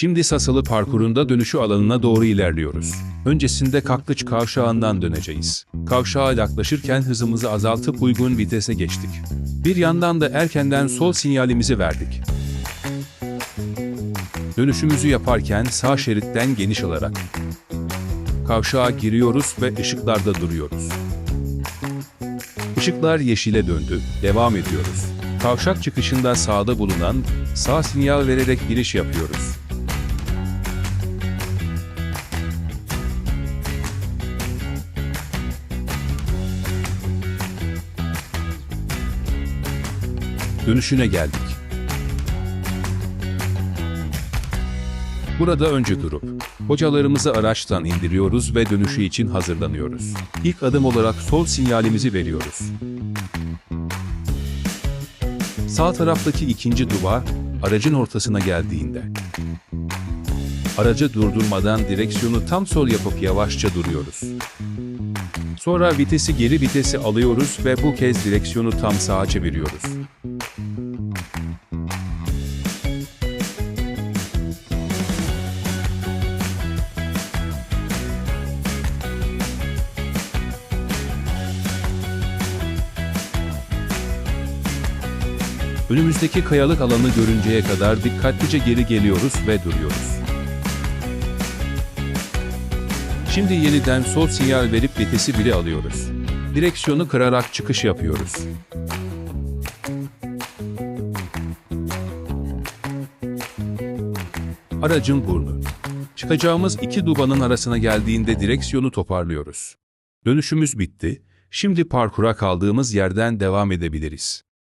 Şimdi Sasalı parkurunda dönüşü alanına doğru ilerliyoruz. Öncesinde Kaklıç kavşağından döneceğiz. Kavşağa yaklaşırken hızımızı azaltıp uygun vitese geçtik. Bir yandan da erkenden sol sinyalimizi verdik. Dönüşümüzü yaparken sağ şeritten geniş alarak kavşağa giriyoruz ve ışıklarda duruyoruz. Işıklar yeşile döndü, devam ediyoruz. Kavşak çıkışında sağda bulunan sağ sinyal vererek giriş yapıyoruz. Dönüşüne geldik. Burada önce durup, hocalarımızı araçtan indiriyoruz ve dönüşü için hazırlanıyoruz. İlk adım olarak sol sinyalimizi veriyoruz. Sağ taraftaki ikinci duvar, aracın ortasına geldiğinde. Aracı durdurmadan direksiyonu tam sol yapıp yavaşça duruyoruz. Sonra vitesi geri vitesi alıyoruz ve bu kez direksiyonu tam sağa çeviriyoruz. Önümüzdeki kayalık alanı görünceye kadar dikkatlice geri geliyoruz ve duruyoruz. Şimdi yeniden sol sinyal verip vitesi bile alıyoruz. Direksiyonu kırarak çıkış yapıyoruz. Aracın burnu. Çıkacağımız iki dubanın arasına geldiğinde direksiyonu toparlıyoruz. Dönüşümüz bitti. Şimdi parkura kaldığımız yerden devam edebiliriz.